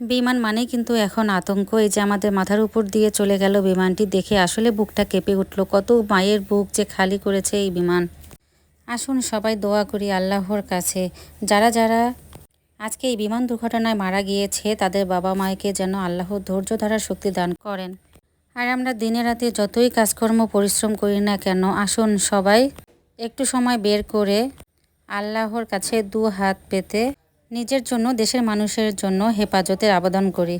বিমান মানে কিন্তু এখন আতঙ্ক। এই যে আমাদের মাথার উপর দিয়ে চলে গেল বিমানটি দেখে আসলে বুকটা কেঁপে উঠল। কত মায়ের বুক যে খালি করেছে এই বিমান। আসুন সবাই দোয়া করি আল্লাহর কাছে। যারা যারা আজকে এই বিমান দুর্ঘটনায় মারা গিয়েছে, তাদের বাবা মায়কে যেন আল্লাহ ধৈর্য ধরার শক্তি দান করেন। আর আমরা দিনে রাতে যতই কাজকর্ম, পরিশ্রম করি না কেন, আসুন সবাই একটু সময় বের করে আল্লাহর কাছে দু হাত পেতে নিজের জন্য, দেশের মানুষের জন্য হেফাজতের আবেদন করি।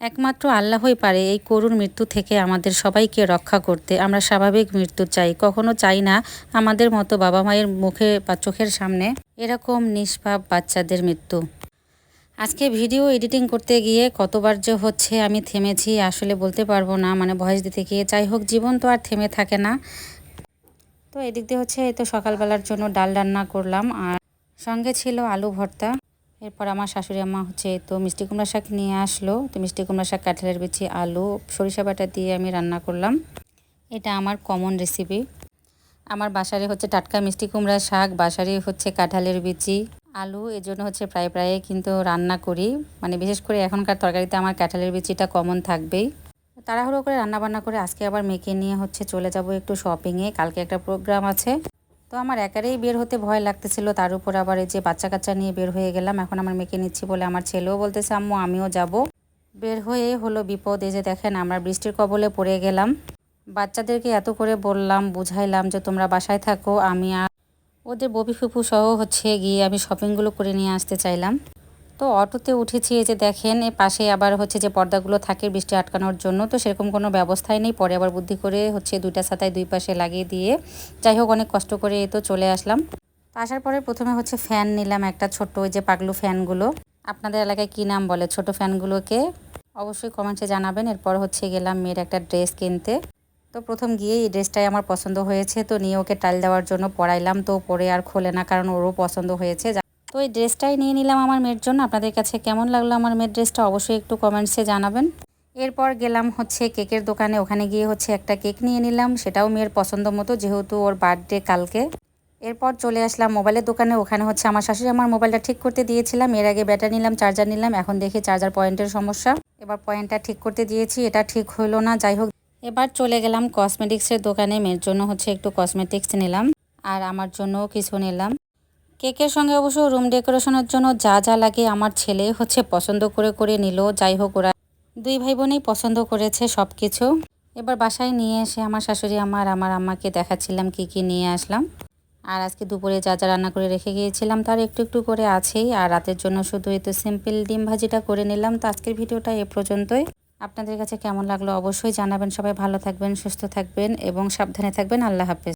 একমাত্র আল্লাহই পারে এই করুণ মৃত্যু থেকে আমাদের সবাইকে রক্ষা করতে। আমরা স্বাভাবিক মৃত্যু চাই, কখনো চাই না আমাদের মতো বাবা মায়ের মুখে বা চোখের সামনে এরকম নিষ্পাপ বাচ্চাদের মৃত্যু। আজকে ভিডিও এডিটিং করতে গিয়ে কতবার যে হচ্ছে আমি থেমেছি, আসলে বলতে পারব না মানে ভয়েস দিতে গিয়ে। যাই হোক, জীবন তো আর থেমে থাকে না। তো এদিক দিয়ে হচ্ছে, এই তো সকালবেলার জন্য ডাল রান্না করলাম, আর সঙ্গে ছিল আলু ভর্তা। এরপর আমার শাশুড়ি আম্মা হচ্ছে, তো মিষ্টি কুমড়া শাক নিয়ে আসলো। তো মিষ্টি কুমড়া শাক, কাঁঠালের বিচি, আলু, সরিষা বাটা দিয়ে আমি রান্না করলাম। এটা আমার কমন রেসিপি আমার বাসারে হচ্ছে টাটকা মিষ্টি কুমড়া শাক, বাসারে হচ্ছে কাঁঠালের বিচি, আলু এর জন্য হচ্ছে প্রায় প্রায় কিন্তু রান্না করি। মানে বিশেষ করে এখনকার তরকারিতে আমার কাঁঠালের বিচিটা কমন থাকবেই। তাড়াহুড়ো করে রান্না বান্না করে আজকে আবার মেয়েকে নিয়ে হচ্ছে চলে যাব একটু শপিংয়ে কালকে একটা প্রোগ্রাম আছে। তো আমার একারেই বের হতে ভয় লাগতেছিল, তার উপর আবার এই যে বাচ্চা কাচ্চা নিয়ে বের হয়ে গেলাম, এখন আমার মেয়েকে নিচ্ছি বলে আমার ছেলেও বলতেছে, আম্মু, আমিও যাব। বের হয়ে হলো বিপদ, এই যে দেখেন আমরা বৃষ্টির কবলে পড়ে গেলাম। বাচ্চাদেরকে এত করে বললাম, বুঝাইলাম যে তোমরা বাসায় থাকো, আমি আর ওদের ববি ফুপু সহ হচ্ছে গিয়ে আমি শপিংগুলো করে নিয়ে আসতে চাইলাম। তো অটোতে উঠেছি এই যে দেখেন, এ পাশে আবার হচ্ছে যে পর্দাগুলো থাকে বৃষ্টি আটকানোর জন্য, তো সেরকম কোনো ব্যবস্থাই নেই। পরে আবার বুদ্ধি করে হচ্ছে দুইটা ছাতায় দুই পাশে লাগিয়ে দিয়ে যাই হোক অনেক কষ্ট করে এ তো চলে আসলাম। আসার পরে প্রথমে হচ্ছে ফ্যান নিলাম একটা ছোট্ট ওই যে পাগলু ফ্যানগুলো। আপনাদের এলাকায় কী নাম বলে ছোট ফ্যানগুলোকে? অবশ্যই কমেন্টে জানাবেন। এরপর হচ্ছে গেলাম মেয়ের একটা ড্রেস কিনতে। তো প্রথম গিয়ে এই ড্রেসটাই আমার পছন্দ হয়েছে, তো নিয়ে ওকে টাইল দেওয়ার জন্য পড়াইলাম তো পরে আর খোলে না, কারণ ওরও পছন্দ হয়েছে। তো এই ড্রেসটাই নিয়ে নিলাম আমার মেয়ের জন্য। আপনাদের কাছে কেমন লাগল আমার মেয়ের ড্রেসটা অবশ্যই একটু কমেন্টসে জানাবেন। এরপর গেলাম হচ্ছে কেকের দোকানে। ওখানে গিয়ে হচ্ছে একটা কেক নিয়ে নিলাম। সেটাও মেয়ের পছন্দ মতো, যেহেতু ওর বার্থডে কালকে। এরপর চলে আসলাম মোবাইলের দোকানে। ওখানে হচ্ছে আমার শাশুড়ি আমার মোবাইলটা ঠিক করতে দিয়েছিলাম। এর আগে ব্যাটারি নিলাম, চার্জার নিলাম। এখন দেখি চার্জার পয়েন্টের সমস্যা। এবার পয়েন্টটা ঠিক করতে দিয়েছি। এটা ঠিক হলো না, যাই হোক। এবার চলে গেলাম কসমেটিক্সের দোকানে। মেয়ের জন্য হচ্ছে একটু কসমেটিক্স নিলাম। আর আমার জন্যও কিছু নিলাম। কেকের সঙ্গে অবশ্য রুম ডেকোরেশনের জন্য যা যা লাগে আমার ছেলে হচ্ছে পছন্দ করে করে নিল, যাই হোক ওরা দুই ভাই বোনেই পছন্দ করেছে সব কিছু এবার বাসায় নিয়ে এসে আমার শাশুড়ি, আমার আমার আম্মাকে দেখাচ্ছিলাম কি কি নিয়ে আসলাম। আর আজকে দুপুরে যা যা রান্না করে রেখে গিয়েছিলাম তার একটু একটু করে আছেই। আর রাতের জন্য শুধু এই তো সিম্পল ডিম ভাজিটা করে নিলাম। তো আজকের ভিডিওটা এ পর্যন্তই। আপনাদের কাছে কেমন লাগল অবশ্যই জানাবেন। সবাই ভালো থাকবেন, সুস্থ থাকবেন এবং সাবধানে থাকবেন। আল্লাহ হাফেজ।